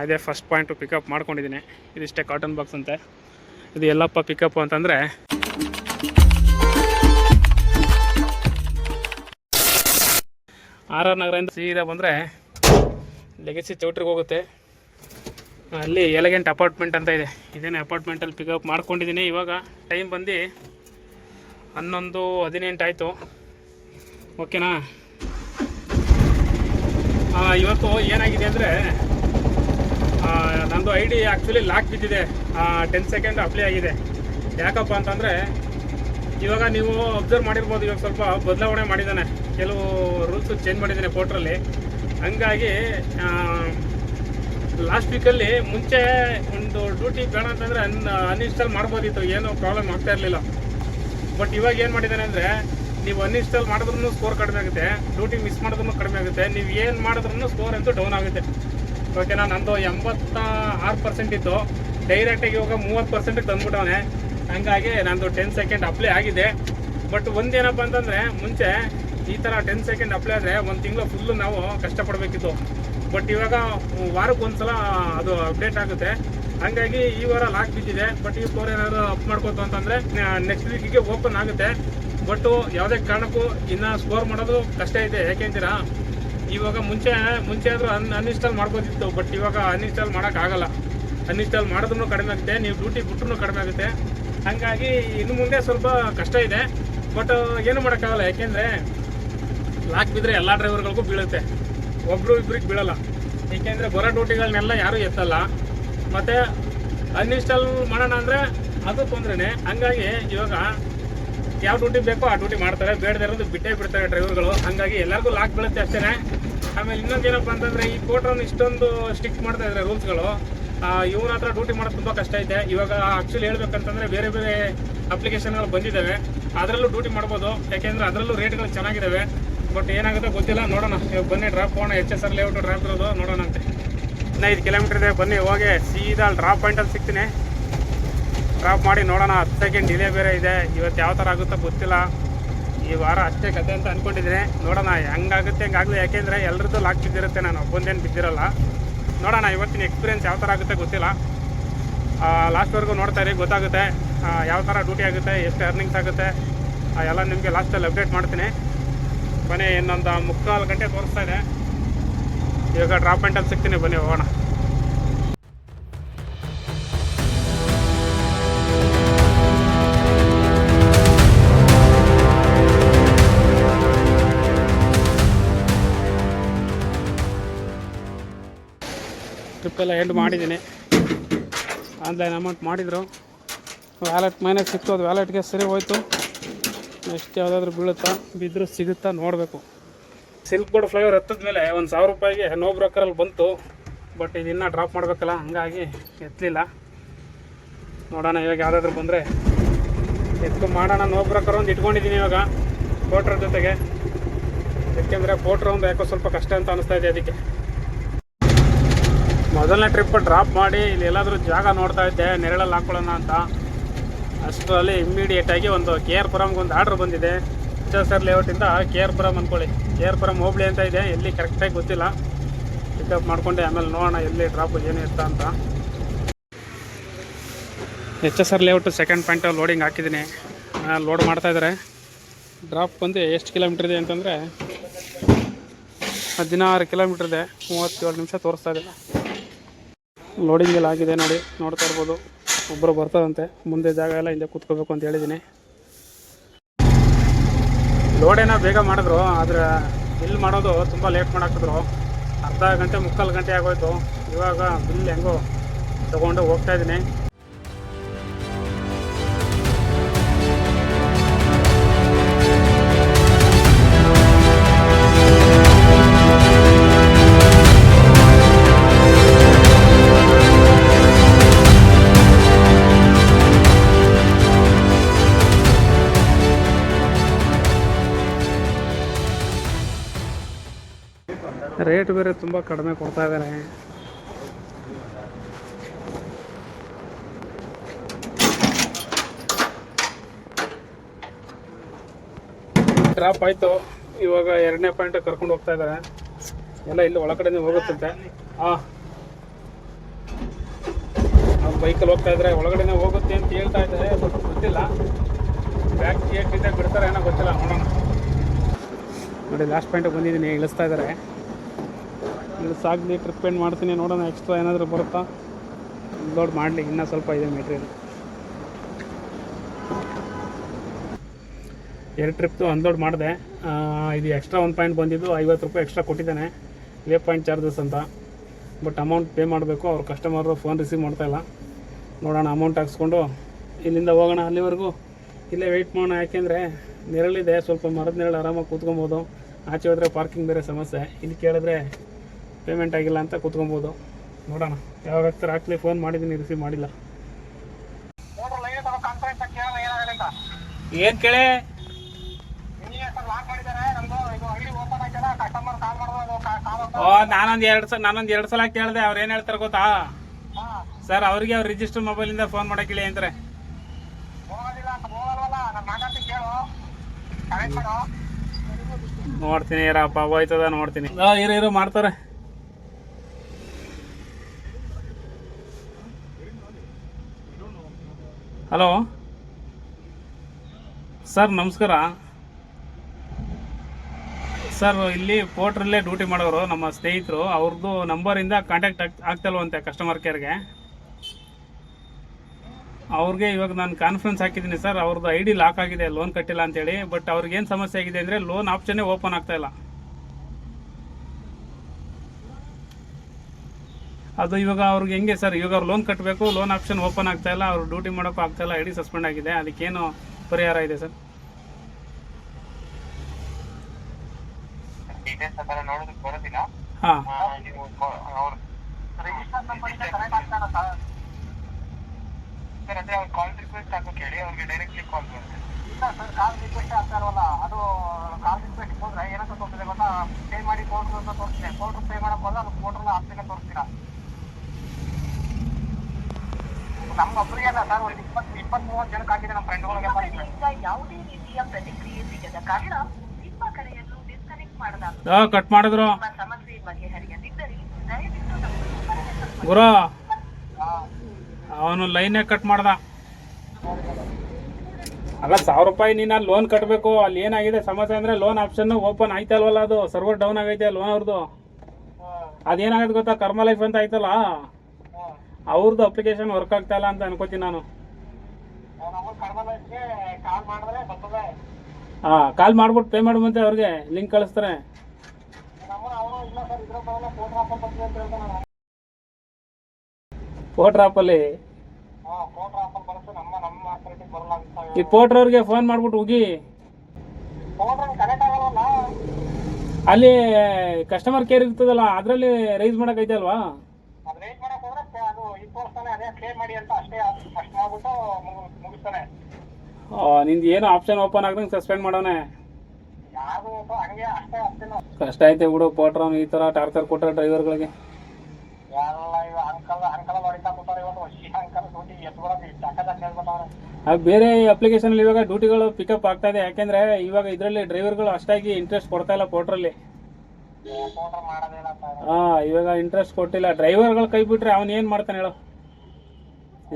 ಅದೇ first point pickup ಮಾಡ್ಕೊಂಡಿದ್ದೀನಿ. ಇದಿಷ್ಟೇ ಕಾಟನ್ ಬಾಕ್ಸ್ ಅಂತೆ. ಇದು ಎಲ್ಲಪ್ಪ ಪಿಕಪ್ ಅಂತಂದರೆ ಆರ್ ಆರ್ ನಗರದಿಂದ ಸೀದಾ ಬಂದರೆ ಲೆಗಸಿ ಚೌಟ್ರಿಗೆ ಹೋಗುತ್ತೆ. ಅಲ್ಲಿ ಎಲೆಗೆಂಟ್ ಅಪಾರ್ಟ್ಮೆಂಟ್ ಅಂತ ಇದೆ. ಇದೇನೇ ಅಪಾರ್ಟ್ಮೆಂಟಲ್ಲಿ ಪಿಕಪ್ ಮಾಡ್ಕೊಂಡಿದ್ದೀನಿ. ಇವಾಗ ಟೈಮ್ ಬಂದು ಹನ್ನೊಂದು ಹದಿನೆಂಟು ಆಯಿತು. ಓಕೆನಾ ಇವತ್ತು ಏನಾಗಿದೆ ಅಂದರೆ ನಂದು ಐ ಡಿ ಆ್ಯಕ್ಚುಲಿ ಲಾಕ್ ಬಿದ್ದಿದೆ. ಟೆನ್ ಸೆಕೆಂಡ್ ಅಪ್ಲೈ ಆಗಿದೆ. ಯಾಕಪ್ಪ ಅಂತಂದರೆ, ಇವಾಗ ನೀವು ಅಬ್ಸರ್ವ್ ಮಾಡಿರ್ಬೋದು, ಇವಾಗ ಸ್ವಲ್ಪ ಬದಲಾವಣೆ ಮಾಡಿದ್ದಾನೆ. ಕೆಲವು ರೂಲ್ಸು ಚೇಂಜ್ ಮಾಡಿದ್ದಾನೆ ಪೋರ್ಟ್ರಲ್ಲಿ ಹಂಗಾಗಿ ಲಾಸ್ಟ್ ವೀಕಲ್ಲಿ ಮುಂಚೆ ಒಂದು ಡ್ಯೂಟಿ ಬೇಡ ಅಂತಂದರೆ ಅನ್ ಅನ್ಇನ್ಸ್ಟಾಲ್ ಮಾಡ್ಬೋದಿತ್ತು. ಏನೂ ಪ್ರಾಬ್ಲಮ್ ಆಗ್ತಾ ಇರಲಿಲ್ಲ. ಬಟ್ ಇವಾಗ ಏನು ಮಾಡಿದ್ದಾನೆ ಅಂದರೆ, ನೀವು ಅನ್ಇನ್ಸ್ಟಾಲ್ ಮಾಡಿದ್ರೂ ಸ್ಕೋರ್ ಕಡಿಮೆ ಆಗುತ್ತೆ. ಡ್ಯೂಟಿ ಮಿಸ್ ಮಾಡಿದ್ರೂ ಕಡಿಮೆ ಆಗುತ್ತೆ. ನೀವು ಏನು ಮಾಡಿದ್ರೂ ಸ್ಕೋರ್ ಅಂತೂ ಡೌನ್ ಆಗುತ್ತೆ. ಓಕೆನಾ? ನಂದು ಎಂಬತ್ತ ಆರು ಪರ್ಸೆಂಟ್ ಇತ್ತು. ಡೈರೆಕ್ಟಾಗಿ ಇವಾಗ ಮೂವತ್ತು ಪರ್ಸೆಂಟಿಗೆ ತಂದ್ಬಿಟ್ಟವನೆ. ಹಂಗಾಗಿ ನಂದು ಟೆನ್ ಸೆಕೆಂಡ್ ಅಪ್ಲೈ ಆಗಿದೆ. ಬಟ್ ಒಂದೇನಪ್ಪ ಅಂತಂದರೆ, ಮುಂಚೆ ಈ ಥರ ಟೆನ್ ಸೆಕೆಂಡ್ ಅಪ್ಲೈ ಆದರೆ ಒಂದು ತಿಂಗಳು ಫುಲ್ಲು ನಾವು ಕಷ್ಟಪಡಬೇಕಿತ್ತು. ಬಟ್ ಇವಾಗ ವಾರಕ್ಕೆ ಒಂದು ಸಲ ಅದು ಅಪ್ಡೇಟ್ ಆಗುತ್ತೆ. ಹಂಗಾಗಿ ಈ ವಾರ ಲಾಕ್ ಬಿದ್ದಿದೆ. ಬಟ್ ಈ ಸ್ಕೋರ್ ಏನಾದರೂ ಅಪ್ ಮಾಡ್ಕೋತು ಅಂತಂದರೆ ನೆಕ್ಸ್ಟ್ ವೀಕಿಗೆ ಓಪನ್ ಆಗುತ್ತೆ. ಬಟ್ ಯಾವುದೇ ಕಾರಣಕ್ಕೂ ಇನ್ನು ಸ್ಕೋರ್ ಮಾಡೋದು ಕಷ್ಟ ಇದೆ. ಯಾಕೆಂತೀರಾ ಇವಾಗ ಮುಂಚೆ ಮುಂಚೆ ಆದರೂ ಅನ್ ಅನ್ಇನ್ಸ್ಟಾಲ್ ಮಾಡ್ಬೋದಿತ್ತು ಬಟ್ ಇವಾಗ ಅನ್ಇನ್ಸ್ಟಾಲ್ ಮಾಡೋಕ್ಕಾಗಲ್ಲ ಅನ್ಇನ್ಸ್ಟಾಲ್ ಮಾಡಿದ್ರೂ ಕಡಿಮೆ ಆಗುತ್ತೆ, ನೀವು ಡ್ಯೂಟಿ ಬಿಟ್ಟರು ಕಡಿಮೆ ಆಗುತ್ತೆ. ಹಂಗಾಗಿ ಇನ್ನು ಮುಂದೆ ಸ್ವಲ್ಪ ಕಷ್ಟ ಇದೆ ಬಟ್ ಏನು ಮಾಡೋಕ್ಕಾಗಲ್ಲ, ಯಾಕೆಂದರೆ ಲಾಕ್ ಬಿದ್ದರೆ ಎಲ್ಲ ಡ್ರೈವರ್ಗಳಿಗೂ ಬೀಳುತ್ತೆ. ಒಬ್ಬರು ಇಬ್ಬರಿಗೆ ಬೀಳಲ್ಲ. ಏಕೆಂದರೆ ಬರೋ ಡ್ಯೂಟಿಗಳನ್ನೆಲ್ಲ ಯಾರೂ ಎತ್ತಲ್ಲ. ಮತ್ತು ಅನ್ಇನ್ಸ್ಟಾಲ್ ಮಾಡೋಣ ಅಂದರೆ ಅದು ತೊಂದರೆನೇ. ಹಂಗಾಗಿ ಇವಾಗ ಯಾವ ಡ್ಯೂಟಿ ಬೇಕೋ ಆ ಡ್ಯೂಟಿ ಮಾಡ್ತಾರೆ. ಬೇಡದೇ ಇರೋದು ಬಿಟ್ಟೇ ಬಿಡ್ತಾರೆ ಡ್ರೈವರ್ಗಳು ಹಂಗಾಗಿ ಎಲ್ಲರಿಗೂ ಲಾಕ್ ಬೀಳುತ್ತೆ ಅಷ್ಟೇ ಆಮೇಲೆ ಇನ್ನೊಂದು ಏನಪ್ಪ ಅಂತಂದರೆ ಈ ಕೋಟ್ರನ್ನು ಇಷ್ಟೊಂದು ಸ್ಟಿಕ್ ಮಾಡ್ತಾ ಇದ್ದಾರೆ ರೂಲ್ಸ್ಗಳು ಇವನ ಹತ್ರ ಡ್ಯೂಟಿ ಮಾಡೋದು ತುಂಬ ಕಷ್ಟ ಐತೆ. ಇವಾಗ ಆ್ಯಕ್ಚುಲಿ ಹೇಳ್ಬೇಕಂತಂದರೆ ಬೇರೆ ಬೇರೆ ಅಪ್ಲಿಕೇಶನ್ಗಳು ಬಂದಿದ್ದಾವೆ ಅದರಲ್ಲೂ ಡ್ಯೂಟಿ ಮಾಡ್ಬೋದು. ಯಾಕೆಂದರೆ ಅದರಲ್ಲೂ ರೇಟ್ಗಳು ಚೆನ್ನಾಗಿದ್ದಾವೆ ಬಟ್ ಏನಾಗುತ್ತೆ ಗೊತ್ತಿಲ್ಲ. ನೋಡೋಣ. ಇವಾಗ ಬನ್ನಿ ಡ್ರಾಪ್ ಹೋಗೋಣ H S R layout drop ಇರೋದು. ನೋಡೋಣ ಅಂತೆ. ಹದಿನೈದು ಕಿಲೋಮೀಟರ್ ಇದೆ. ಬನ್ನಿ, ಹೋಗಿ ಸೀದಾ ಡ್ರಾಪ್ ಪಾಯಿಂಟಲ್ಲಿ ಸಿಗ್ತೀನಿ. ಡ್ರಾಪ್ ಮಾಡಿ ನೋಡೋಣ, ಹತ್ತು ಸೆಕೆಂಡ್ ಡಿಲೇ ಬೇರೆ ಇದೆ. ಇವತ್ತು ಯಾವ ಥರ ಆಗುತ್ತೋ ಗೊತ್ತಿಲ್ಲ. ಈ ವಾರ ಅಷ್ಟೇ ಕತೆ ಅಂತ ಅಂದ್ಕೊಂಡಿದ್ದೀನಿ ನೋಡೋಣ, ಹೆಂಗಾಗುತ್ತೆ, ಹೆಂಗಾಗಲಿ, ಯಾಕೆಂದರೆ ಎಲ್ಲರದ್ದು ಲಾಕ್ ಬಿದ್ದಿರುತ್ತೆ. ನಾನು ಒಬ್ಬೊಂದೇನು ಬಿದ್ದಿರಲ್ಲ. ನೋಡೋಣ, ಇವತ್ತಿನ ಎಕ್ಸ್ಪೀರಿಯನ್ಸ್ ಯಾವ ಥರ ಆಗುತ್ತೆ ಗೊತ್ತಿಲ್ಲ. ಲಾಸ್ಟ್ವರೆಗೂ ನೋಡ್ತಾ ಇರಿ, ಗೊತ್ತಾಗುತ್ತೆ. ಯಾವ ಥರ ಡ್ಯೂಟಿ ಆಗುತ್ತೆ, ಎಷ್ಟು ಅರ್ನಿಂಗ್ಸ್ ಆಗುತ್ತೆ. ಎಲ್ಲ ನಿಮಗೆ ಲಾಸ್ಟಲ್ಲಿ ಅಪ್ಡೇಟ್ ಮಾಡ್ತೀನಿ. ಬನ್ನಿ, ಇನ್ನೊಂದು ಮುಕ್ಕಾಲು ಗಂಟೆ ತೋರಿಸ್ತಾ ಇದೆ. ಇವಾಗ ಡ್ರಾಪ್ ಪಾಯಿಂಟಲ್ಲಿ ಸಿಗ್ತೀನಿ. ಬನ್ನಿ, ಹೋಗೋಣ. ಟ್ರಿಪ್ಪೆಲ್ಲ ಎಂಡ್ ಮಾಡಿದ್ದೀನಿ. ಆನ್ಲೈನ್ ಅಮೌಂಟ್ ಮಾಡಿದರು. ವ್ಯಾಲೆಟ್ ಮೈನಸ್ ಸಿಕ್ತು. ಅದು ವ್ಯಾಲೆಟ್ಗೆ ಸರಿ ಹೋಯ್ತು. ನೆಕ್ಸ್ಟ್ ಯಾವುದಾದ್ರೂ ಬೀಳುತ್ತಾ, ಬಿದ್ದರೂ ಸಿಗುತ್ತಾ ನೋಡಬೇಕು. ಸಿಲ್ಕ್ ಬೋರ್ಡ್ ಫ್ಲೈವರ್ ಹತ್ತದ ಮೇಲೆ ಒಂದು ಸಾವಿರ ರೂಪಾಯಿಗೆ ನೋ ಬ್ರೋಕರಲ್ಲಿ ಬಂತು. ಬಟ್ ಇದು ಇನ್ನೂ ಡ್ರಾಪ್ ಮಾಡಬೇಕಲ್ಲ, ಹಂಗಾಗಿ ಎತ್ತಲಿಲ್ಲ ನೋಡೋಣ ಇವಾಗ ಯಾವುದಾದ್ರೂ ಬಂದರೆ. ಎತ್ತು ಮಾಡೋಣ ನೋ ಬ್ರೋಕರ್ ಒಂದು ಇಟ್ಕೊಂಡಿದ್ದೀನಿ ಇವಾಗ ಪೋಟ್ರ ಜೊತೆಗೆ. ಯಾಕೆಂದರೆ ಪೋಟ್ರ ಒಂದು ಯಾಕೋ ಸ್ವಲ್ಪ ಕಷ್ಟ ಅಂತ ಅನಿಸ್ತಾ ಇದೆ ಅದಕ್ಕೆ. ಮೊದಲನೇ ಟ್ರಿಪ್ ಡ್ರಾಪ್ ಮಾಡಿ ಇಲ್ಲಿ ಎಲ್ಲಾದರೂ ಜಾಗ ನೋಡ್ತಾ ಇದ್ದೆ, ನೆರಳಲ್ಲಿ ಹಾಕೊಳ್ಳೋಣ ಅಂತ. ಅಷ್ಟರಲ್ಲಿ ಇಮ್ಮಿಡಿಯೇಟಾಗಿ ಒಂದು ಕೆ ಆರ್ ಪುರಮ್ಗೆ ಒಂದು ಆರ್ಡ್ರ್ ಬಂದಿದೆ. ಆರ್ ಲೇಔಟಿಂದ ಕೆ ಆರ್ ಪುರಮ್ ಅಂದ್ಕೊಳ್ಳಿ ಕೆ ಆರ್ ಪುರಮ್ ಹೋಬಳಿ ಅಂತ ಇದೆ, ಎಲ್ಲಿ ಕರೆಕ್ಟಾಗಿ ಗೊತ್ತಿಲ್ಲ. ಪಿಕಪ್ ಮಾಡ್ಕೊಂಡೆ, ಆಮೇಲೆ ನೋಡೋಣ ಎಲ್ಲಿ ಡ್ರಾಪ್ ಏನು ಇರ್ತ ಅಂತ. H S R layout second point loading ಹಾಕಿದ್ದೀನಿ. ಲೋಡ್ ಮಾಡ್ತಾ ಇದ್ದಾರೆ ಡ್ರಾಪ್ ಬಂದು ಎಷ್ಟು ಕಿಲೋಮೀಟ್ರ್ ಇದೆ ಅಂತಂದರೆ ಹದಿನಾರು ಕಿಲೋಮೀಟ್ರ್ ಇದೆ. ಮೂವತ್ತೇಳು ನಿಮಿಷ ತೋರಿಸ್ತಾ ಇದೆ. ಲೋಡಿಂಗ್ ಎಲ್ಲ ಆಗಿದೆ ನೋಡಿ, ನೋಡ್ತಾ ಇರ್ಬೋದು. ಒಬ್ಬರು ಬರ್ತಾರಂತೆ, ಮುಂದೆ ಜಾಗ ಎಲ್ಲ ಹಿಂದೆ ಕೂತ್ಕೋಬೇಕು ಅಂತ ಹೇಳಿದ್ದೀನಿ. ಲೋಡೆನ ಬೇಗ ಮಾಡಿದ್ರು, ಆದರೆ ಬಿಲ್ ಮಾಡೋದು ತುಂಬ ಲೇಟ್ ಮಾಡಾಕಿದ್ರು ಅರ್ಧ ಗಂಟೆ, ಮುಕ್ಕಾಲು ಗಂಟೆ ಆಗೋಯ್ತು. ಇವಾಗ ಬಿಲ್ ಹೆಂಗೋ ತೊಗೊಂಡು ಹೋಗ್ತಾ ಇದ್ದೀನಿ. ರೇಟ್ ಬೇರೆ ತುಂಬ ಕಡಿಮೆ ಕೊಡ್ತಾ ಇದ್ದಾರೆ ಡ್ರಾಪ್ ಆಯಿತು. ಇವಾಗ ಎರಡನೇ ಪಾಯಿಂಟ್ ಕರ್ಕೊಂಡು ಹೋಗ್ತಾ ಇದ್ದಾರೆ ಎಲ್ಲ ಇಲ್ಲಿ ಒಳಗಡೆ ಹೋಗುತ್ತಂತೆ. ಹಾಂ ಬೈಕಲ್ಲಿ ಹೋಗ್ತಾ ಇದ್ರೆ ಒಳಗಡೆನೇ ಹೋಗುತ್ತೆ ಅಂತ ಹೇಳ್ತಾ ಇದ್ದಾರೆ ಗೊತ್ತಿಲ್ಲ. ಬ್ಯಾಕ್ ಗೇಟ್ ಬಿಡ್ತಾರೆ ಏನೋ ಗೊತ್ತಿಲ್ಲ ನೋಡೋಣ. ನೋಡಿ ಲಾಸ್ಟ್ ಪಾಯಿಂಟಿಗೆ ಬಂದಿದ್ದೀನಿ, ಇಳಿಸ್ತಾ ಇದ್ದಾರೆ. ಇಳಿಸಾಗಲಿ ಟ್ರಿಪ್ ಏನು ಮಾಡ್ತೀನಿ ನೋಡೋಣ ಎಕ್ಸ್ಟ್ರಾ ಏನಾದರೂ ಬರುತ್ತಾ? ಲೋಡ್ ಮಾಡಲಿ, ಇನ್ನೂ ಸ್ವಲ್ಪ ಇದೆ ಮೆಟೀರಿಯಲ್ ಎರಡು ಟ್ರಿಪ್ದು ಅನ್ಲೋಡ್ ಮಾಡಿದೆ. ಇದು ಎಕ್ಸ್ಟ್ರಾ ಒಂದು ಪಾಯಿಂಟ್ ಬಂದಿದ್ದು, ಐವತ್ತು ರೂಪಾಯಿ ಎಕ್ಸ್ಟ್ರಾ ಕೊಟ್ಟಿದ್ದಾನೆ. ಲೇ ಪಾಯಿಂಟ್ ಚಾರ್ಜಸ್ ಅಂತ. ಬಟ್ ಅಮೌಂಟ್ ಪೇ ಮಾಡಬೇಕು, ಅವ್ರ ಕಸ್ಟಮರು ಫೋನ್ ರಿಸೀವ್ ಮಾಡ್ತಾಯಿಲ್ಲ ನೋಡೋಣ ಅಮೌಂಟ್ ಹಾಕ್ಸ್ಕೊಂಡು, ಇಲ್ಲಿಂದ ಹೋಗೋಣ ಅಲ್ಲಿವರೆಗೂ. ಇಲ್ಲೇ ವೆಯ್ಟ್ ಮಾಡೋಣ, ಯಾಕೆಂದರೆ ನೆರಳಿದೆ, ಸ್ವಲ್ಪ ಮರದ ನೆರಳು ಆರಾಮಾಗಿ ಕೂತ್ಕೊಬೋದು. ಆಚೆ ಹೋದರೆ ಪಾರ್ಕಿಂಗ್ ಬೇರೆ ಸಮಸ್ಯೆ. ಇಲ್ಲಿ ಕೇಳಿದ್ರೆ ಪೇಮೆಂಟ್ ಆಗಿಲ್ಲ ಅಂತ ಕೂತ್ಕೊಬೋದು. ನೋಡೋಣ. ಯಾವಾಗ ಆಗ್ತಾರೆ? ಆಗ್ಲಿ ಫೋನ್ ಮಾಡಿದ್ದೀನಿ ರಿಸೀವ್ ಮಾಡಿಲ್ಲ. ಏನು ಕೇಳಿ? ಓ, ನಾನೊಂದು ಎರಡು ಸಲ ನಾನೊಂದು ಎರಡು ಸಲ ಕೇಳಿದೆ. ಅವ್ರು ಏನು ಹೇಳ್ತಾರೆ ಗೊತ್ತಾ? ಸರ್ ಅವ್ರಿಗೆ ಅವ್ರು ರಿಜಿಸ್ಟರ್ ಮೊಬೈಲಿಂದ ಫೋನ್ ಮಾಡಕ್ಕೆ ಹೇಳಿ ಅಂತಾರೆ ನೋಡ್ತೀನಿ ಇರಪ್ಪ ಹೋಯ್ತದ ನೋಡ್ತೀನಿ. ಇರು ಇರು, ಮಾಡ್ತಾರೆ. ಹಲೋ. ಸರ್, ನಮಸ್ಕಾರ. ಸರ್, ಇಲ್ಲಿ ಪೋರ್ಟ್ರಲ್ಲೇ ಡ್ಯೂಟಿ ಮಾಡೋರು, ನಮ್ಮ ಸ್ನೇಹಿತರು. ಅವ್ರದ್ದು ನಂಬರಿಂದ ಕಾಂಟ್ಯಾಕ್ಟ್ ಆಗ್, ಆಗ್ತಲ್ವಂತೆ ಕಸ್ಟಮರ್ ಕೇರ್ಗೆ ಅವ್ರಿಗೆ ಇವಾಗ ನಾನು ಕಾನ್ಫರೆನ್ಸ್ ಹಾಕಿದ್ದೀನಿ ಸರ್. ಅವ್ರದ್ದು ಐ ಡಿ ಲಾಕ್ ಆಗಿದೆ ಲೋನ್ ಕಟ್ಟಿಲ್ಲ ಅಂತೇಳಿ. ಬಟ್ ಅವ್ರಿಗೇನು ಸಮಸ್ಯೆ ಆಗಿದೆ ಅಂದರೆ ಲೋನ್ ಆಪ್ಷನ್ನೇ ಓಪನ್ ಆಗ್ತಾ ಅದು ಇವಾಗ ಅವ್ರಿಗೆ ಹೆಂಗೆ ಸರ್ ಇವಾಗ ಅವ್ರು ಲೋನ್ ಕಟ್ಟಬೇಕು ಲೋನ್ ಆಪ್ಷನ್ ಓಪನ್ ಆಗ್ತಾ ಇಲ್ಲ ಅವ್ರು ಡ್ಯೂಟಿ ಮಾಡೋಕ್ಕೂ ಆಗ್ತಾ ಇಲ್ಲ ಐ ಡಿ ಸಸ್ಪೆಂಡ್ ಆಗಿದೆ ಅದಕ್ಕೇನು ಪರಿಹಾರ ಇದೆ ಸರ್? ಹಾಂ. ಕಾಲ್ ರಿಕ್ವೆಸ್ಟ್ ಹಾಕೋ ಕೇಳಿ ಅವ್ರಿಗೆ ಡೈರೆಕ್ಟ್ಲಿ ಕಾಲ್ ಬರುತ್ತೆ. ಇಲ್ಲ ಸರ್ ಕಾಲ್ ರಿಕ್ವೆಸ್ಟ್ ಆಗ್ತಾ ಇರವಲ್ಲ ಅದು ಕಾಲ್ ರಿಕ್ವೆಸ್ಟ್ ಹೋದ್ರೆ ಏನಂತ ತೋರಿಸಿದೆ ಗೊತ್ತಾ? ಪೇ ಮಾಡಿ ಕೋರ್ಟ್ ಅಂತ ತೋರಿಸಿದೆ. ಕೋರ್ಟ್ ಪೇ ಮಾಡೋಕ್ಕೆ ಹೋದ್ರೆ ಅದು ಕೋರ್ಟ್ರಲ್ಲ ಆಪ್ಷನ್ ತೋರಿಸ್ತೀರಾ? ನಮ್ಮ ಒಬ್ಬರಿಗೆ ಸರ್ ಒಂದು ಇಪ್ಪತ್ತು ಇಪ್ಪತ್ತ್ ಮೂವತ್ತು ಜನಕ್ಕೆ ಆಗಿದೆ ನಮ್ಮ ಫ್ರೆಂಡ್ಗಳಿಗೆ ಕಡೆಯಿಂದ ಯಾವುದೇ ರೀತಿಯ ಪ್ರತಿಕ್ರಿಯೆ ಸಿಗದ ಕಾರಣ ನಿಮ್ಮ ಕರೆಯನ್ನು ಡಿಸ್ಕನೆಕ್ಟ್ ಮಾಡಲಾಗುತ್ತದೆ ಕಟ್ ಮಾಡಿದ್ರು. ನಿಮ್ಮ ಸಮಸ್ಯೆ ಬಗೆಹರಿಯದಿದ್ದರೆ ದಯವಿಟ್ಟು ನಮ್ಮ ಕರೆಯನ್ನು ಗುರು. ಅವನು ಲೈನೇ ಕಟ್ ಮಾಡ್ದ. ಅಲ್ಲ ಸಾವಿರ ರೂಪಾಯಿ ನೀನು ಅಲ್ಲಿ ಲೋನ್ ಕಟ್ಟಬೇಕು ಅಲ್ಲಿ ಏನಾಗಿದೆ ಸಮಸ್ಯೆ ಅಂದರೆ ಲೋನ್ ಆಪ್ಷನ್ ಓಪನ್ ಆಯ್ತಲ್ವಲ್ಲ ಅದು? ಸರ್ವರ್ ಡೌನ್ ಆಗೈತೆ ಲೋನ್ ಅವ್ರದ್ದು ಅದೇನಾಗೈತೆ ಗೊತ್ತಾ? ಕರ್ಮ ಲೈಫ್ ಅಂತ ಆಯ್ತಲ್ಲ? ಅವ್ರದ್ದು ಅಪ್ಲಿಕೇಶನ್ ವರ್ಕ್ ಆಗ್ತಾ ಇಲ್ಲ ಅಂತ ಅನ್ಕೋತೀನಿ ನಾನು. ಹಾ ಕಾಲ್ ಮಾಡ್ಬಿಟ್ಟು ಪೇ ಮಾಡುವಂತೆ ಅವ್ರಿಗೆ ಲಿಂಕ್ ಕಳಿಸ್ತಾರೆ. ಪೋಟ್ರ್ ಆ್ಯಪಲ್ಲಿ ಈ ಪೋಟ್ರ್ ಅವ್ರಿಗೆ ಫೋನ್ ಮಾಡ್ಬಿಟ್ಟು ಹೋಗಿ. ಅಲ್ಲಿ? ಕಸ್ಟಮರ್ ಕೇರ್ ಇರ್ತದಲ್ಲ ಅದರಲ್ಲಿ ರೈಸ್ ಮಾಡೋಕೈತೆ ಅಲ್ವಾ ಅದು ರೇಟ್ ಮಾಡಕ್ ಹೋದ್ರೆ ಪೇ- ಅದು ಇದು ತೋರಿಸ್ತಾನೆ ಅದೇ ಕ್ಲಿಯರ್ ಮಾಡಿ ಅಂತ ಅಷ್ಟೇ ಅಷ್ಟು ಮಾಡ್ಬಿಟ್ಟು ಮುಗು- ಮುಗಿಸ್ತಾನೆ. ನಿಂದು ಏನು ಆಪ್ಷನ್ ಓಪನ್ ಆಗ್ದಂಗೆ ಸಸ್ಪೆಂಡ್ ಮಾಡೋಣ ಯಾರು ಒಬ್ಬ ಹಂಗೆ ಅಷ್ಟೇ ಅಷ್ಟೇನು ಕಷ್ಟ ಐತೆ ಬಿಡು ಪೋಟ್ರನ್ ಈ ಥರ ಟಾರ್ಚರ್ ಕೊಟ್ಟರೆ ಡ್ರೈವರ್ಗಳಿಗೆ ಎಲ್ಲ ಇವ ಅಂಕಲ್ ಅಂಕಲ್ ಹೊಡಿತಾ ಕೂತಾರೆ ಇವತ್ತು ವಶಿ ಅಂಕಲ್ ಡ್ಯೂಟಿ ಎತ್ಕೊಳಕ್ಕೆ ಚಾಕದಾಗ ಹೇಳ್ಬಿಟ್ಟವ್ರೆ. ಅದು ಬೇರೆ ಅಪ್ಲಿಕೇಶನಲ್ಲಿ ಇವಾಗ ಡ್ಯೂಟಿಗಳು ಪಿಕಪ್ ಆಗ್ತಾ ಇದೆ. ಯಾಕೆಂದರೆ ಇವಾಗ ಇದರಲ್ಲಿ ಡ್ರೈವರ್ಗಳು ಅಷ್ಟಾಗಿ ಇಂಟ್ರೆಸ್ಟ್ ಕೊಡ್ತಾ ಇಲ್ಲ ಪೋಟ್ರಲ್ಲಿ. ಹಾಂ ಇವಾಗ ಇಂಟ್ರೆಸ್ಟ್ ಕೊಟ್ಟಿಲ್ಲ. ಡ್ರೈವರ್ಗಳು ಕೈ ಬಿಟ್ರೆ ಅವ್ನು ಏನು ಮಾಡ್ತಾನೆ ಹೇಳು?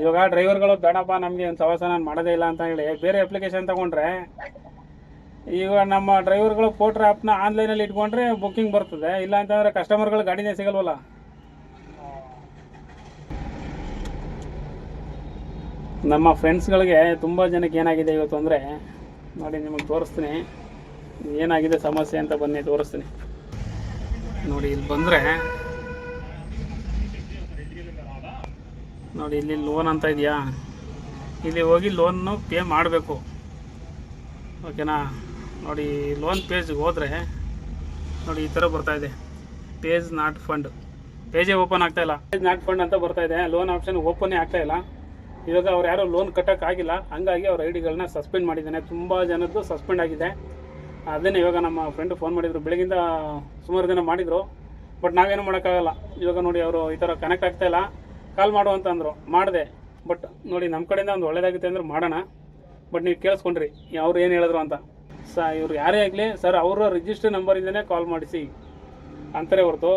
ಇವಾಗ ಡ್ರೈವರ್ಗಳು ಬೇಡಪ್ಪ, ನಮಗೆ ಒಂದು ಸವಾಸ ನಾನು ಮಾಡೋದೇ ಇಲ್ಲ ಅಂತ ಹೇಳಿ. ಬೇರೆ ಅಪ್ಲಿಕೇಶನ್ ತಗೊಂಡ್ರೆ, ಈಗ ನಮ್ಮ ಡ್ರೈವರ್ಗಳು ಫೋಟೋ ಆ್ಯಪ್ನ ಆನ್ಲೈನಲ್ಲಿ ಇಟ್ಕೊಂಡ್ರೆ ಬುಕ್ಕಿಂಗ್ ಬರ್ತದೆ. ಇಲ್ಲ ಅಂತಂದರೆ ಕಸ್ಟಮರ್ಗಳು ಗಾಡಿನೇ ಸಿಗಲ್ವಲ್ಲ? ನಮ್ಮ ಫ್ರೆಂಡ್ಸ್ಗಳಿಗೆ ತುಂಬ ಜನಕ್ಕೆ ಏನಾಗಿದೆ ಇವತ್ತು ಅಂದರೆ, ನೋಡಿ ನಿಮಗೆ ತೋರಿಸ್ತೀನಿ. ಏನಾಗಿದೆ ಸಮಸ್ಯೆ ಅಂತ ಬನ್ನಿ, ತೋರಿಸ್ತೀನಿ. ನೋಡಿ, ಇಲ್ಲಿ ಬಂದರೆ ನೋಡಿ, ಇಲ್ಲಿ ಲೋನ್ ಅಂತ ಇದೆಯಾ? ಇಲ್ಲಿ ಹೋಗಿ ಲೋನ್ನು ಪೇ ಮಾಡಬೇಕು. ಓಕೆನಾ ನೋಡಿ ಲೋನ್ ಪೇಜ್ಗೆ ಹೋದರೆ ನೋಡಿ, ಈ ಥರ ಬರ್ತಾ ಇದೆ. ಪೇಜ್ ನಾಟ್ ಫಂಡ್ ಪೇಜೇ ಓಪನ್ ಆಗ್ತಾಯಿಲ್ಲ ಪೇಜ್ ನಾಟ್ ಫಂಡ್ ಅಂತ ಬರ್ತಾಯಿದೆ ಲೋನ್ ಆಪ್ಷನ್ ಓಪನ್ನೇ ಆಗ್ತಾಯಿಲ್ಲ ಇವಾಗ ಅವ್ರು ಯಾರೂ ಲೋನ್ ಕಟ್ಟೋಕ್ಕಾಗಿಲ್ಲ ಹಂಗಾಗಿ ಅವ್ರ ಐ ಡಿಗಳನ್ನ ಸಸ್ಪೆಂಡ್ ಮಾಡಿದ್ದಾನೆ. ತುಂಬ ಜನದ್ದು ಸಸ್ಪೆಂಡ್ ಆಗಿದೆ. ಅದನ್ನೇ ಇವಾಗ ನಮ್ಮ ಫ್ರೆಂಡ್ ಫೋನ್ ಮಾಡಿದ್ರು. ಬೆಳಗಿಂದ ಸುಮಾರು ದಿನ ಮಾಡಿದರು. ಬಟ್ ನಾವೇನು ಮಾಡೋಕ್ಕಾಗಲ್ಲ. ಇವಾಗ ನೋಡಿ ಅವರು ಈ ಥರ ಕನೆಕ್ಟ್ ಆಗ್ತಾ ಇಲ್ಲ. ಕಾಲ್ ಮಾಡು ಅಂತ ಅಂದರು. ಮಾಡಿದೆ. ಬಟ್ ನೋಡಿ ನಮ್ಮ ಕಡೆಯಿಂದ ಒಂದು ಒಳ್ಳೇದಾಗುತ್ತೆ ಅಂದ್ರೆ ಮಾಡೋಣ. ಬಟ್ ನೀವು ಕೇಳಿಸ್ಕೊಂಡ್ರಿ. ಅವ್ರು ಏನು ಹೇಳಿದ್ರು ಅಂತ. ಸ ಇವ್ರು ಯಾರೇ ಆಗಲಿ ಸರ್ ಅವರ ರಿಜಿಸ್ಟರ್ ನಂಬರಿಂದನೇ ಕಾಲ್ ಮಾಡಿಸಿ ಅಂತಾರೆ ಹೊರತು.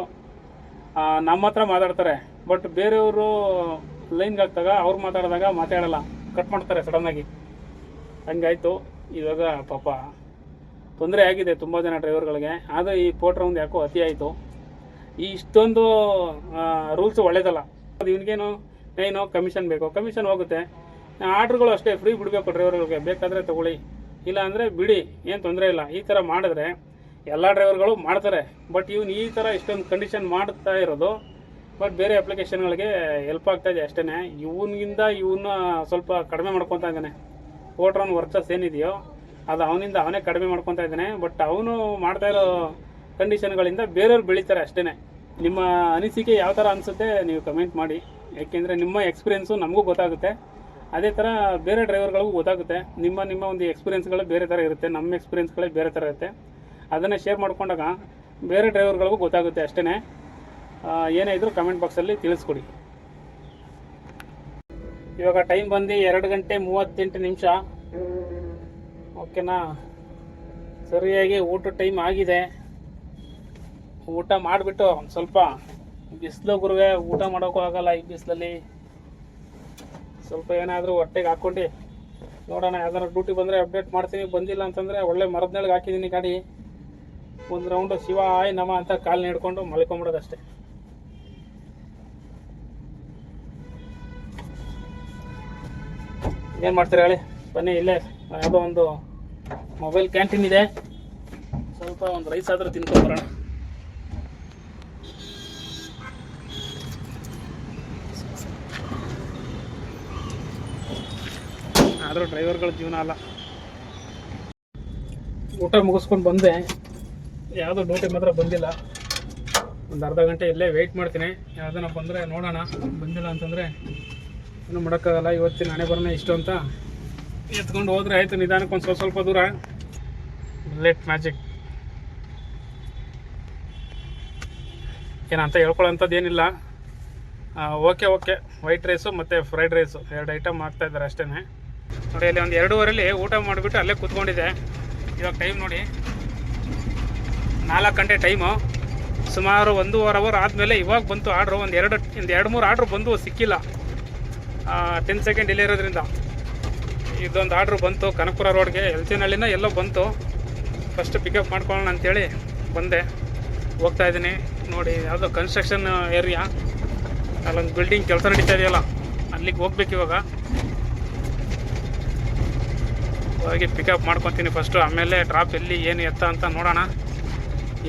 ನಮ್ಮ ಹತ್ರ ಮಾತಾಡ್ತಾರೆ. ಬಟ್ ಬೇರೆಯವರು ಲೈನ್ಗೆ ಹಾಕ್ದಾಗ ಅವ್ರು ಮಾತಾಡಿದಾಗ ಮಾತಾಡಲ್ಲ. ಕಟ್ ಮಾಡ್ತಾರೆ ಸಡನ್ನಾಗಿ ಹಂಗಾಯಿತು. ಇವಾಗ ಪಾಪ ತೊಂದರೆ ಆಗಿದೆ ತುಂಬ ಜನ ಡ್ರೈವರ್ಗಳಿಗೆ. ಆದರೆ ಈ ಫೋರ್ಟ್ ರೌಂಡ್ ಯಾಕೋ ಅತಿ ಆಯಿತು. ಈ ಇಷ್ಟೊಂದು ರೂಲ್ಸ್ ಒಳ್ಳೇದಲ್ಲ. ಅದು ಇವನಿಗೇನು ಏನೋ ಕಮಿಷನ್ ಬೇಕು? ಕಮಿಷನ್ ಹೋಗುತ್ತೆ. ಆರ್ಡ್ರ್ಗಳು ಅಷ್ಟೇ, ಫ್ರೀ ಬಿಡಬೇಕು ಡ್ರೈವರ್ಗಳಿಗೆ. ಬೇಕಾದರೆ ತಗೊಳ್ಳಿ. ಇಲ್ಲ ಅಂದರೆ ಬಿಡಿ, ಏನು ತೊಂದರೆ ಇಲ್ಲ. ಈ ಥರ ಮಾಡಿದ್ರೆ ಎಲ್ಲ ಡ್ರೈವರ್ಗಳು ಮಾಡ್ತಾರೆ. ಬಟ್ ಇವನು ಈ ಥರ ಇಷ್ಟೊಂದು ಕಂಡೀಷನ್ ಮಾಡ್ತಾ ಇರೋದು, ಬಟ್ ಬೇರೆ ಅಪ್ಲಿಕೇಶನ್ಗಳಿಗೆ ಹೆಲ್ಪ್ ಆಗ್ತಾ ಇದೆ ಅಷ್ಟೇ ಇವನಿಗಿಂದ ಇವನ್ನ ಸ್ವಲ್ಪ ಕಡಿಮೆ ಮಾಡ್ಕೊತಾ ಇದ್ದಾನೆ. ವೋಟ್ರನ್ ವರ್ಚಸ್ ಏನಿದೆಯೋ ಅದು ಅವನಿಂದ ಅವನೇ ಕಡಿಮೆ ಮಾಡ್ಕೊತಾ ಇದ್ದಾನೆ. ಬಟ್ ಅವನು ಮಾಡ್ತಾ ಇರೋ ಕಂಡೀಷನ್ಗಳಿಂದ ಬೇರೆಯವ್ರು ಬೆಳೀತಾರೆ ಅಷ್ಟೇ ನಿಮ್ಮ ಅನಿಸಿಕೆ ಯಾವ ಥರ ಅನಿಸುತ್ತೆ ನೀವು ಕಮೆಂಟ್ ಮಾಡಿ. ಏಕೆಂದರೆ ನಿಮ್ಮ ಎಕ್ಸ್ಪೀರಿಯೆನ್ಸು ನಮಗೂ ಗೊತ್ತಾಗುತ್ತೆ. ಅದೇ ಥರ ಬೇರೆ ಡ್ರೈವರ್ಗಳಿಗೂ ಗೊತ್ತಾಗುತ್ತೆ. ನಿಮ್ಮ ನಿಮ್ಮ ಒಂದು ಎಕ್ಸ್ಪೀರಿಯೆನ್ಸ್ಗಳು ಬೇರೆ ಥರ ಇರುತ್ತೆ. ನಮ್ಮ ಎಕ್ಸ್ಪೀರಿಯೆನ್ಸ್ಗಳೇ ಬೇರೆ ಥರ ಇರುತ್ತೆ. ಅದನ್ನು ಶೇರ್ ಮಾಡ್ಕೊಂಡಾಗ ಬೇರೆ ಡ್ರೈವರ್ಗಳಿಗೂ ಗೊತ್ತಾಗುತ್ತೆ ಅಷ್ಟೇ ಏನೇ ಇದ್ರು ಕಮೆಂಟ್ ಬಾಕ್ಸಲ್ಲಿ ತಿಳಿಸ್ಕೊಡಿ. ಇವಾಗ ಟೈಮ್ ಬಂದು ಎರಡು ಗಂಟೆ ಮೂವತ್ತೆಂಟು ನಿಮಿಷ. ಓಕೆನಾ? ಸರಿಯಾಗಿ ಊಟ ಟೈಮ್ ಆಗಿದೆ. ಊಟ ಮಾಡಿಬಿಟ್ಟು ಒಂದು ಸ್ವಲ್ಪ ಬಿಸಿಲು ಗುರುವೆ ಊಟ ಮಾಡೋಕ್ಕೂ ಆಗಲ್ಲ ಈ ಬಿಸಿಲಲ್ಲಿ. ಸ್ವಲ್ಪ ಏನಾದರೂ ಹೊಟ್ಟೆಗೆ ಹಾಕ್ಕೊಂಡು ನೋಡೋಣ ಯಾವ್ದಾರು ಡ್ಯೂಟಿ ಬಂದರೆ ಅಪ್ಡೇಟ್ ಮಾಡ್ತೀನಿ. ಬಂದಿಲ್ಲ ಅಂತಂದರೆ ಒಳ್ಳೆ ನೆಳಗೆ ಹಾಕಿದ್ದೀನಿ ಗಾಡಿ. ಒಂದು ರೌಂಡು ಶಿವ ಆಯ್ ನಮ ಅಂತ ಕಾಲು ನೀಡ್ಕೊಂಡು ಮಲ್ಕೊಂಬಿಡೋದಷ್ಟೇ ಏನು ಮಾಡ್ತೀರಾ ಹೇಳಿ? ಬನ್ನಿ ಇಲ್ಲೇ, ಯಾವುದೋ ಒಂದು ಮೊಬೈಲ್ ಕ್ಯಾಂಟೀನ್ ಇದೆ. ಸ್ವಲ್ಪ ಒಂದು ರೈಸ್ ಆದರೂ ತಿನ್ಕೊಂಬರೋಣ ಆದರೂ ಡ್ರೈವರ್ಗಳ ಜೀವನ ಅಲ್ಲ. ಊಟ ಮುಗಿಸ್ಕೊಂಡು ಬಂದೆ. ಯಾವುದೋ ಡ್ಯೂಟಿ ಮಾತ್ರ ಬಂದಿಲ್ಲ. ಒಂದು ಅರ್ಧ ಗಂಟೆ ಇಲ್ಲೇ ವೆಯ್ಟ್ ಮಾಡ್ತೀನಿ. ಯಾವುದನ್ನ ಬಂದರೆ ನೋಡೋಣ. ಬಂದಿಲ್ಲ ಅಂತಂದರೆ ಏನು ಮಾಡೋಕ್ಕಾಗಲ್ಲ. ಇವತ್ತಿನ ನಾನೇ ಬರೋಣ ಇಷ್ಟು ಅಂತ. ಎತ್ಕೊಂಡು ಹೋದ್ರೆ ಆಯಿತು, ನಿಧಾನಕ್ಕೆ ಒಂದು ಸ್ವಲ್ಪ ಸ್ವಲ್ಪ ದೂರ. ಲೇಟ್ ಮ್ಯಾಜಿಕ್ ಏನಂತ ಹೇಳ್ಕೊಳ್ಳೋಂಥದ್ದು ಏನಿಲ್ಲ ಓಕೆ ಓಕೆ ವೈಟ್ ರೈಸು ಮತ್ತು ಫ್ರೈಡ್ ರೈಸು ಎರಡು ಐಟಮ್ ಆಗ್ತಾ ಇದ್ದಾರೆ ಅಷ್ಟೇ ನೋಡಿ, ಅಲ್ಲಿ ಒಂದು ಎರಡೂವರೆಲಿ ಊಟ ಮಾಡಿಬಿಟ್ಟು ಅಲ್ಲೇ ಕೂತ್ಕೊಂಡಿದ್ದೆ. ಇವಾಗ ಟೈಮ್ ನೋಡಿ. ನಾಲ್ಕು ಗಂಟೆ ಟೈಮು ಸುಮಾರು ಒಂದೂವರೆ ಅವರ್ ಆದಮೇಲೆ ಇವಾಗ ಬಂತು ಆರ್ಡ್ರು ಒಂದು ಎರಡು ಒಂದು ಎರಡು ಮೂರು ಆರ್ಡ್ರು ಬಂದು ಸಿಕ್ಕಿಲ್ಲ. ಟೆನ್ ಸೆಕೆಂಡ್ ಇಲ್ಲೇ ಇರೋದ್ರಿಂದ. ಇದೊಂದು ಆರ್ಡ್ರು ಬಂತು. ಕನಕಪುರ ರೋಡ್ಗೆ ಎಲ್ಚಿನಹಳ್ಳಿನ ಎಲ್ಲೋ ಬಂತು. ಫಸ್ಟ್ ಪಿಕಪ್ ಮಾಡ್ಕೊಳ್ಳೋಣ ಅಂತೇಳಿ ಬಂದೆ. ಹೋಗ್ತಾ ಇದ್ದೀನಿ. ನೋಡಿ, ಯಾವುದೋ ಕನ್ಸ್ಟ್ರಕ್ಷನ್ ಏರಿಯಾ ಅಲ್ಲೊಂದು ಬಿಲ್ಡಿಂಗ್ ಕೆಲಸ ನಡೀತಾ ಇದೆಯಲ್ಲ, ಅಲ್ಲಿಗೆ ಹೋಗ್ಬೇಕು ಇವಾಗ. ಹೋಗಿ ಪಿಕಪ್ ಮಾಡ್ಕೊತೀನಿ ಫಸ್ಟು ಆಮೇಲೆ ಡ್ರಾಪ್ ಎಲ್ಲಿ, ಏನು ಎತ್ತ ಅಂತ ನೋಡೋಣ.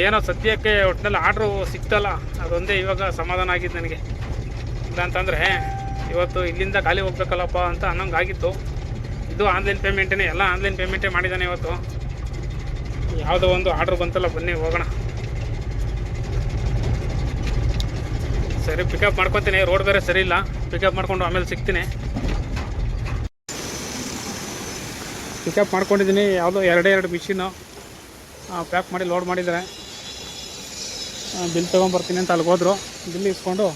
ಏನೋ ಸದ್ಯಕ್ಕೆ ಒಟ್ಟಿನಲ್ಲಿ ಆರ್ಡ್ರು ಸಿಕ್ತಲ್ಲ, ಅದೊಂದೇ ಇವಾಗ ಸಮಾಧಾನ ಆಗಿದ್ದು ನನಗೆ. ಇಲ್ಲ ಅಂತಂದರೆ ಇವತ್ತು ಇಲ್ಲಿಂದ ಖಾಲಿ ಹೋಗ್ಬೇಕಲ್ಲಪ್ಪ ಅಂತ ಅನ್ನೋಂಗೆ ಆಗಿತ್ತು ಇದು ಆನ್ಲೈನ್ ಪೇಮೆಂಟೇ ಎಲ್ಲ ಆನ್ಲೈನ್ ಪೇಮೆಂಟೇ ಮಾಡಿದ್ದಾನೆ ಇವತ್ತು. ಯಾವುದೋ ಒಂದು ಆರ್ಡ್ರ್ ಬಂತಲ್ಲ, ಬನ್ನಿ ಹೋಗೋಣ. ಸರಿ ಪಿಕಪ್ ಮಾಡ್ಕೊತೀನಿ ರೋಡ್ ಬೇರೆ ಸರಿ ಇಲ್ಲ. ಪಿಕಪ್ ಮಾಡ್ಕೊಂಡು ಆಮೇಲೆ ಸಿಗ್ತೀನಿ. ಪಿಕಪ್ ಮಾಡ್ಕೊಂಡಿದ್ದೀನಿ, ಯಾವುದೋ ಎರಡೇ ಎರಡು ಮಿಷಿನು ಪ್ಯಾಕ್ ಮಾಡಿ ಲೋಡ್ ಮಾಡಿದ್ದಾರೆ. ಬಿಲ್ ತೊಗೊಂಬರ್ತೀನಿ ಅಂತ ಅಲ್ಲಿಗೆ ಹೋದರು. ಬಿಲ್ ಇಸ್ಕೊಂಡು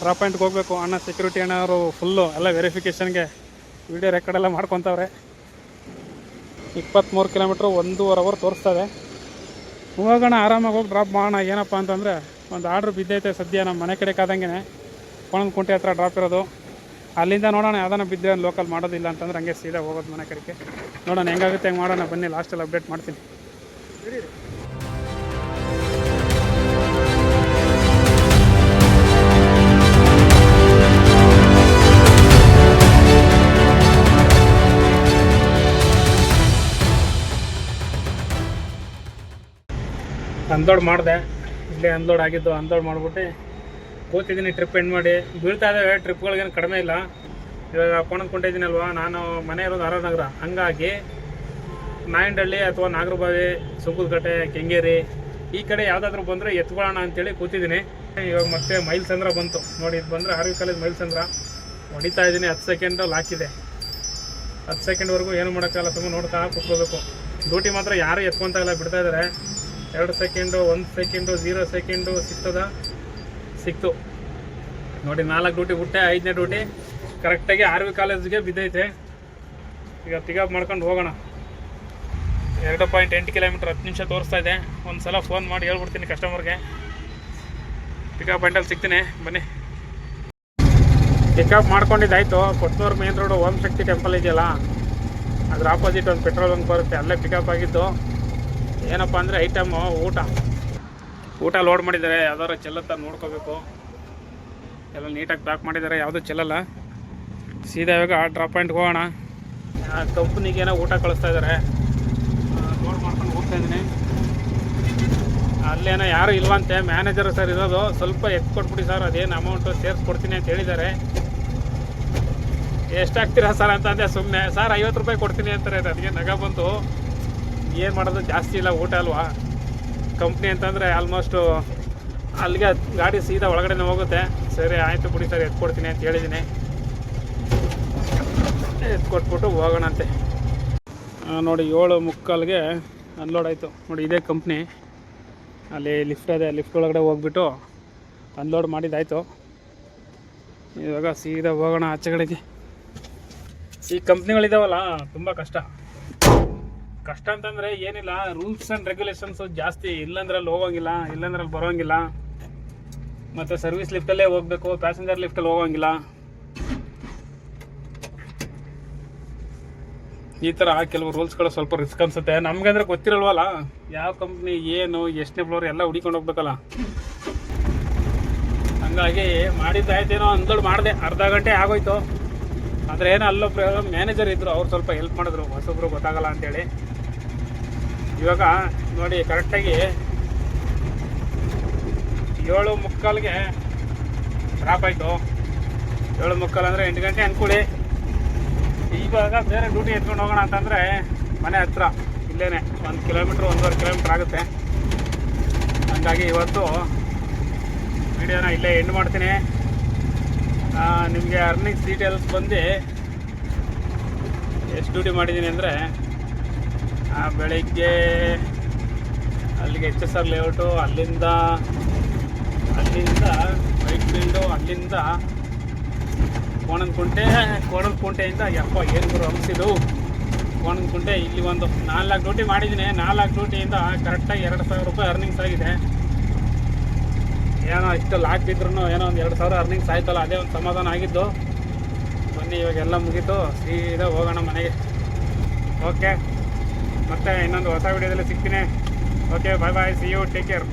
ಡ್ರಾಪ್ ಪಾಯಿಂಟ್ಗೆ ಹೋಗಬೇಕು. ಅಣ್ಣ ಸೆಕ್ಯೂರಿಟಿ ಅಣ್ಣ ಅವರು ಫುಲ್ಲು ಎಲ್ಲ ವೆರಿಫಿಕೇಷನ್ಗೆ ವಿಡಿಯೋ ರೆಕಾರ್ಡ್ ಎಲ್ಲ ಮಾಡ್ಕೊತವ್ರೆ. ಇಪ್ಪತ್ತ್ಮೂರು ಕಿಲೋಮೀಟ್ರ್ ಒಂದೂವರೆ ಅವರ್ ತೋರಿಸ್ತದೆ. ಹೋಗೋಣ, ಆರಾಮಾಗಿ ಹೋಗಿ ಡ್ರಾಪ್ ಮಾಡೋಣ, ಏನಪ್ಪ ಅಂತಂದರೆ ಒಂದು ಆರ್ಡ್ರ್ ಬಿದ್ದೈತೆ ಸದ್ಯ ನಮ್ಮ ಮನೆ ಕಡೆ ಕಾದಂಗೆ ಕೊಣಂದು ಕುಂಟೆ ಹತ್ರ ಡ್ರಾಪ್ ಇರೋದು. ಅಲ್ಲಿಂದ ನೋಡೋಣ, ಯಾವ್ದಾನ ಬಿದ್ದರೆ ಲೋಕಲ್ ಮಾಡೋದಿಲ್ಲ ಅಂತಂದ್ರೆ ಹಂಗೆ ಸೀದಾ ಹೋಗೋದು ಮನೆ ಕಡೆಗೆ. ನೋಡೋಣ ಹೆಂಗಾಗುತ್ತೆ, ಹೆಂಗೆ ಮಾಡೋಣ, ಬನ್ನಿ ಲಾಸ್ಟಲ್ಲಿ ಅಪ್ಡೇಟ್ ಮಾಡ್ತೀನಿ. ಅನ್ಲೋಡ್ ಮಾಡಿದೆ. ಇಲ್ಲೇ ಅನ್ಲೋಡ್ ಆಗಿದ್ದು ಅನ್ಲೋಡ್ ಮಾಡಿಬಿಟ್ಟು ಕೂತಿದ್ದೀನಿ ಟ್ರಿಪ್ ಎಂಡ್ ಮಾಡಿ. ಬೀಳ್ತಾ ಇದ್ದಾವೆ ಟ್ರಿಪ್ಗಳಿಗೇನು ಕಡಿಮೆ ಇಲ್ಲ. ಇವಾಗ ಕೊಂಡಿದ್ದೀನಲ್ವಾ ನಾನು ಮನೆ ಇರೋದು ಆರ್ ನಗರ ಹಂಗಾಗಿ ನಾಯಂಡಳ್ಳಿ ಅಥವಾ ನಾಗರಬಾವಿ, ಸುಂಕದಕಟ್ಟೆ, ಕೆಂಗೇರಿ ಈ ಕಡೆ ಯಾವುದಾದ್ರೂ ಬಂದರೆ ಎತ್ಕೊಳ್ಳೋಣ ಅಂತೇಳಿ ಕೂತಿದ್ದೀನಿ. ಇವಾಗ ಮತ್ತೆ ಮೈಲ್ಸಂದ್ರ ಬಂತು. ನೋಡಿ, ಇದು ಬಂದರೆ ಆರ್ವಿ ಕಾಲೇಜ್ ಮೈಲ್ಸಂದ್ರ. ಹೊಡಿತಾ ಇದ್ದೀನಿ ಹತ್ತು ಸೆಕೆಂಡು ಲಾಕಿದೆ ಹತ್ತು ಸೆಕೆಂಡ್ವರೆಗೂ ಏನು ಮಾಡೋಕ್ಕಾಗಲ್ಲ ಸುಮ್ಮನೆ ನೋಡ್ತಾ ಕೂತ್ಕೋಬೇಕು. ಡ್ಯೂಟಿ ಮಾತ್ರ ಯಾರೂ ಎತ್ಕೊತಾ ಇಲ್ಲ, ಬಿಡ್ತಾ ಎರಡು ಸೆಕೆಂಡು, ಒಂದು ಸೆಕೆಂಡು ಝೀರೋ ಸೆಕೆಂಡು ಸಿಗ್ತದ? ಸಿಕ್ತು. ನೋಡಿ, ನಾಲ್ಕು ಡ್ಯೂಟಿ ಹುಟ್ಟೆ, ಐದನೇ ಡ್ಯೂಟಿ. ಕರೆಕ್ಟಾಗಿ ಆರ್ ವಿ ಕಾಲೇಜ್ಗೆ ಬಿದ್ದೈತೆ. ಈಗ ಪಿಕಪ್ ಮಾಡ್ಕೊಂಡು ಹೋಗೋಣ. ಎರಡು ಪಾಯಿಂಟ್ ಎಂಟು ಕಿಲೋಮೀಟ್ರ್ ಹತ್ತು ನಿಮಿಷ ತೋರಿಸ್ತಾ ಇದೆ. ಒಂದು ಸಲ ಫೋನ್ ಮಾಡಿ ಹೇಳ್ಬಿಡ್ತೀನಿ ಕಸ್ಟಮರ್ಗೆ ಪಿಕಪ್ ಪಾಯಿಂಟಲ್ಲಿ ಸಿಗ್ತೀನಿ. ಬನ್ನಿ. Pickup ಮಾಡ್ಕೊಂಡಿದ್ದಾಯ್ತು. Kotnur main road Om Shakti temple ಇದೆಯಲ್ಲ? ಅದ್ರ ಆಪೋಸಿಟ್ ಒಂದು ಪೆಟ್ರೋಲ್ ಬಂಕ್ ಬರುತ್ತೆ. ಅಲ್ಲೇ ಪಿಕಪ್ ಆಗಿದ್ದು. ಏನಪ್ಪ ಅಂದರೆ ಐಟಮು ಊಟ. ಊಟ ಲೋಡ್ ಮಾಡಿದ್ದಾರೆ ಯಾವ್ದಾರು ಚೆಲ್ಲತ್ತ ನೋಡ್ಕೋಬೇಕು. ಎಲ್ಲ ನೀಟಾಗಿ ಪ್ಯಾಕ್ ಮಾಡಿದ್ದಾರೆ, ಯಾವುದೂ ಚೆಲ್ಲಲ್ಲ ಸೀದಾ ಇವಾಗ ಡ್ರಾಪ್ ಪಾಯಿಂಟ್ಗೆ ಹೋಗೋಣ. ಕಂಪ್ನಿಗೆ ಏನೋ ಊಟ ಕಳಿಸ್ತಾ ಇದ್ದಾರೆ ಲೋಡ್ ಮಾಡ್ಕೊಂಡು ಹೋಗ್ತಾ ಇದ್ದೀನಿ. ಅಲ್ಲೇನೋ ಯಾರು ಇಲ್ವಂತೆ ಮ್ಯಾನೇಜರ್ ಸರ್ ಇರೋದು. ಸ್ವಲ್ಪ ಎತ್ತು ಕೊಟ್ಬಿಡಿ ಸರ್ ಅದೇನು ಅಮೌಂಟು ಸೇರಿಸ್ಕೊಡ್ತೀನಿ ಅಂತ ಹೇಳಿದ್ದಾರೆ. ಎಷ್ಟಾಗ್ತೀರಾ ಸರ್ ಅಂತ ಅಂದೆ ಸುಮ್ಮನೆ ಸರ್ ಐವತ್ತು ರೂಪಾಯಿ ಕೊಡ್ತೀನಿ ಅಂತಾರೆ. ಅದಕ್ಕೆ ನಗ ಬಂತು. ಏನು ಮಾಡೋದು? ಜಾಸ್ತಿ ಇಲ್ಲ, ಊಟ ಅಲ್ವಾ? ಕಂಪ್ನಿ ಅಂತಂದರೆ ಆಲ್ಮೋಸ್ಟು ಅಲ್ಲಿಗೆ ಗಾಡಿ ಸೀದಾ ಒಳಗಡೆನೇ ಹೋಗುತ್ತೆ. ಸರಿ, ಆಯಿತು ಬಿಡಿ ಸರ್, ಎತ್ಕೊಡ್ತೀನಿ ಅಂತ ಹೇಳಿದ್ದೀನಿ ಎತ್ಕೊಟ್ಬಿಟ್ಟು ಹೋಗೋಣ ಹೋಗೋಣಂತೆ ನೋಡಿ, ಏಳು ಮುಕ್ಕಾಲ್ಗೆ ಅನ್ಲೋಡ್ ಆಯಿತು. ನೋಡಿ, ಇದೇ ಕಂಪ್ನಿ ಅಲ್ಲಿ ಲಿಫ್ಟ್ ಅದೇ ಲಿಫ್ಟ್ ಒಳಗಡೆ ಹೋಗ್ಬಿಟ್ಟು ಅನ್ಲೋಡ್ ಮಾಡಿದ್ದಾಯಿತು. ಇವಾಗ ಸೀದಾ ಹೋಗೋಣ ಆಚೆ ಕಡೆಗೆ ಈ ಕಂಪ್ನಿಗಳಿದಾವಲ್ಲ ತುಂಬ ಕಷ್ಟ. ಕಷ್ಟ ಅಂತಂದ್ರೆ ಏನಿಲ್ಲ ರೂಲ್ಸ್ ಅಂಡ್ ರೆಗ್ಯುಲೇಷನ್ಸ್ ಜಾಸ್ತಿ. ಇಲ್ಲಂದ್ರೆ ಅಲ್ಲಿ ಹೋಗೋಂಗಿಲ್ಲ ಇಲ್ಲಂದ್ರೆ ಅಲ್ಲಿ ಬರೋಂಗಿಲ್ಲ. ಮತ್ತೆ ಸರ್ವಿಸ್ ಲಿಫ್ಟಲ್ಲೇ ಹೋಗ್ಬೇಕು ಪ್ಯಾಸೆಂಜರ್ ಲಿಫ್ಟಲ್ಲಿ ಹೋಗೋಂಗಿಲ್ಲ. ಈ ಥರ ಕೆಲವು ರೂಲ್ಸ್ಗಳು ಸ್ವಲ್ಪ ರಿಸ್ಕ್ ಅನ್ಸುತ್ತೆ. ನಮಗೆ ಅಂದ್ರೆ ಗೊತ್ತಿರಲ್ವಲ್ಲ, ಯಾವ ಕಂಪ್ನಿ ಏನು, ಎಷ್ಟನೇ ಫ್ಲೋರ್ ಎಲ್ಲ ಹುಡಿಕೊಂಡು ಹೋಗ್ಬೇಕಲ್ಲ. ಹಂಗಾಗಿ ಮಾಡಿದ್ದಾಯ್ತೇನೋ ಅಂದ್ಕೊಂಡು ಮಾಡಿದೆ. ಅರ್ಧ ಗಂಟೆ ಆಗೋಯ್ತು. ಆದರೆ ಏನೋ ಅಲ್ಲೊಬ್ರು ಮ್ಯಾನೇಜರ್ ಇದ್ದರು ಅವ್ರು ಸ್ವಲ್ಪ ಹೆಲ್ಪ್ ಮಾಡಿದ್ರು. ಹೊಸೊಬ್ರು ಗೊತ್ತಾಗಲ್ಲ ಅಂತೇಳಿ. ಇವಾಗ ನೋಡಿ ಕರೆಕ್ಟಾಗಿ ಏಳು ಮುಕ್ಕಾಲಿಗೆ ಡ್ರಾಪ್ ಆಯಿತು. ಏಳು ಮುಕ್ಕಾಲು ಅಂದರೆ ಎಂಟು ಗಂಟೆ ಅಂದ್ಕೊಳ್ಳಿ ಇವಾಗ ಬೇರೆ ಡ್ಯೂಟಿ ಎತ್ಕೊಂಡು ಹೋಗೋಣ ಅಂತಂದರೆ ಮನೆ ಹತ್ರ ಇಲ್ಲೇ ಒಂದು ಕಿಲೋಮೀಟ್ರ್ ಒಂದೂವರೆ ಕಿಲೋಮೀಟ್ರ್ ಆಗುತ್ತೆ. ಹಂಗಾಗಿ ಇವತ್ತು ವಿಡಿಯೋನ ಇಲ್ಲೇ ಎಂಡ್ ಮಾಡ್ತೀನಿ. ನಿಮಗೆ ಅರ್ನಿಂಗ್ಸ್ ಡೀಟೇಲ್ಸ್ ಬಂದು ಎಷ್ಟು ಡ್ಯೂಟಿ ಮಾಡಿದ್ದೀನಿ ಅಂದರೆ ಬೆಳಿಗ್ಗೆ ಅಲ್ಲಿಗೆ ಎಚ್ ಎಸ್ ಆರ್ ಲೇಔಟು ಅಲ್ಲಿಂದ ಅಲ್ಲಿಂದ ಬೈಕ್ ಫೀಲ್ಡು ಅಲ್ಲಿಂದ ಕೋಣನಕುಂಟೆ, ಕೋಣನಕುಂಟೆಯಿಂದ ಯಪ್ಪ, ಏನು ಗುರು ಹಂಸಿದು. ಕೋಣನಕುಂಟೆ, ಇಲ್ಲಿ ಒಂದು ನಾಲ್ಕು ಡ್ಯೂಟಿ ಮಾಡಿದ್ದೀನಿ. ನಾಲ್ಕು ಡ್ಯೂಟಿಯಿಂದ ಕರೆಕ್ಟಾಗಿ ಎರಡು ಸಾವಿರ ರೂಪಾಯಿ ಅರ್ನಿಂಗ್ಸ್ ಆಗಿದೆ. ಏನೋ ಇಷ್ಟು ಲಾಕ್ ಬಿದ್ರೂ ಏನೋ ಒಂದು ಎರಡು ಸಾವಿರ ಅರ್ನಿಂಗ್ಸ್ ಆಯ್ತಲ್ಲ, ಅದೇ ಒಂದು ಸಮಾಧಾನ ಆಗಿದ್ದು. ಬನ್ನಿ, ಇವಾಗೆಲ್ಲ ಮುಗೀತು. ಸೀದಾ ಹೋಗೋಣ ಮನೆಗೆ. ಓಕೆ ಮತ್ತೆ ಇನ್ನೊಂದು ಹೊಸ ವಿಡಿಯೋದಲ್ಲಿ ಸಿಗ್ತೀನಿ. Okay bye bye see you take care